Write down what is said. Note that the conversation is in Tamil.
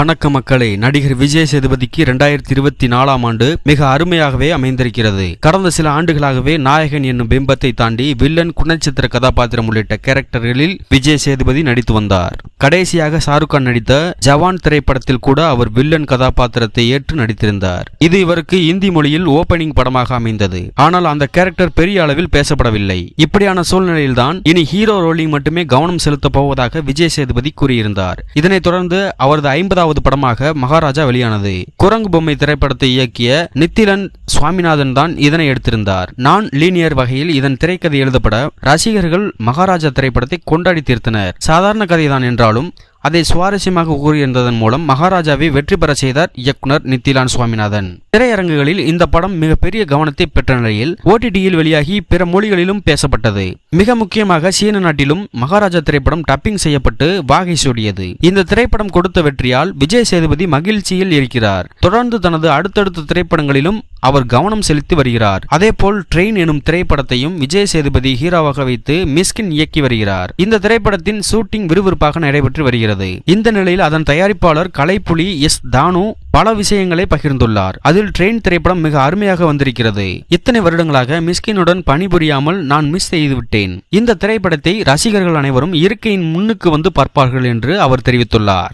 வணக்க மக்களே நடிகர் விஜய் சேதுபதிக்கு இரண்டாயிரத்தி இருபத்தி நாலாம் ஆண்டு மிக அருமையாகவே அமைந்திருக்கிறது. கடந்த சில ஆண்டுகளாகவே நாயகன் என்னும் பிம்பத்தை தாண்டி வில்லன் குணச்சித்திர கதாபாத்திரம் உள்ளிட்ட கேரக்டர்களில் விஜய் சேதுபதி நடித்து வந்தார். கடைசியாக ஷாருக் கான் நடித்த ஜவான் திரைப்படத்தில் கூட அவர் வில்லன் கதாபாத்திரத்தை ஏற்று நடித்திருந்தார். இது இவருக்கு இந்தி மொழியில் ஓபனிங் படமாக அமைந்தது. ஆனால் அந்த கேரக்டர் பெரிய அளவில் பேசப்படவில்லை. இப்படியான சூழ்நிலையில்தான் இனி ஹீரோ ரோலிங் மட்டுமே கவனம் செலுத்தப் போவதாக விஜய் சேதுபதி கூறியிருந்தார். இதனைத் தொடர்ந்து அவரது ஐம்பதாவது படமாக மகாராஜா வெளியானது. குரங்கு பொம்மை திரைப்படத்தை இயக்கிய நித்திலன் சுவாமிநாதன் தான் இதனை எடுத்திருந்தார். நான் லீனியர் வகையில் இதன் திரைக்கதை எழுதப்பட ரசிகர்கள் மகாராஜா திரைப்படத்தை கொண்டாடி தீர்த்தனர். சாதாரண கதைதான் என்றாலும் அதை சுவாரஸ்யமாக கூறியிருந்ததன் மூலம் மகாராஜாவை வெற்றி பெற செய்தார் இயக்குனர் நித்திலான் சுவாமிநாதன். திரையரங்குகளில் இந்த படம் மிகப்பெரிய கவனத்தை பெற்ற நிலையில் ஓடிடியில் வெளியாகி பிற மொழிகளிலும் பேசப்பட்டது. மிக முக்கியமாக சீன நாட்டிலும் மகாராஜா திரைப்படம் டப்பிங் செய்யப்பட்டு வாகை சூடியது. இந்த திரைப்படம் கொடுத்த வெற்றியால் விஜய் சேதுபதி மகிழ்ச்சியில் இருக்கிறார். தொடர்ந்து தனது அடுத்தடுத்த திரைப்படங்களிலும் அவர் கவனம் செலுத்தி வருகிறார். அதேபோல் ட்ரெயின் எனும் திரைப்படத்தையும் விஜய் சேதுபதி ஹீரோவாக வைத்து மிஸ்கின் இயக்கி வருகிறார். இந்த திரைப்படத்தின் ஷூட்டிங் விறுவிறுப்பாக நடைபெற்று வருகிறது இந்த நிலையில் அதன் தயாரிப்பாளர் கலைப்புலி எஸ் தானு பல விஷயங்களை பகிர்ந்துள்ளார். அதில் ட்ரெயின் திரைப்படம் மிக அருமையாக வந்திருக்கிறது. இத்தனை வருடங்களாக மிஸ்கினுடன் பணிபுரியாமல் நான் மிஸ் செய்துவிட்டேன். இந்த திரைப்படத்தை ரசிகர்கள் அனைவரும் இருக்கையின் முன்னுக்கு வந்து பார்ப்பார்கள் என்று அவர் தெரிவித்துள்ளார்.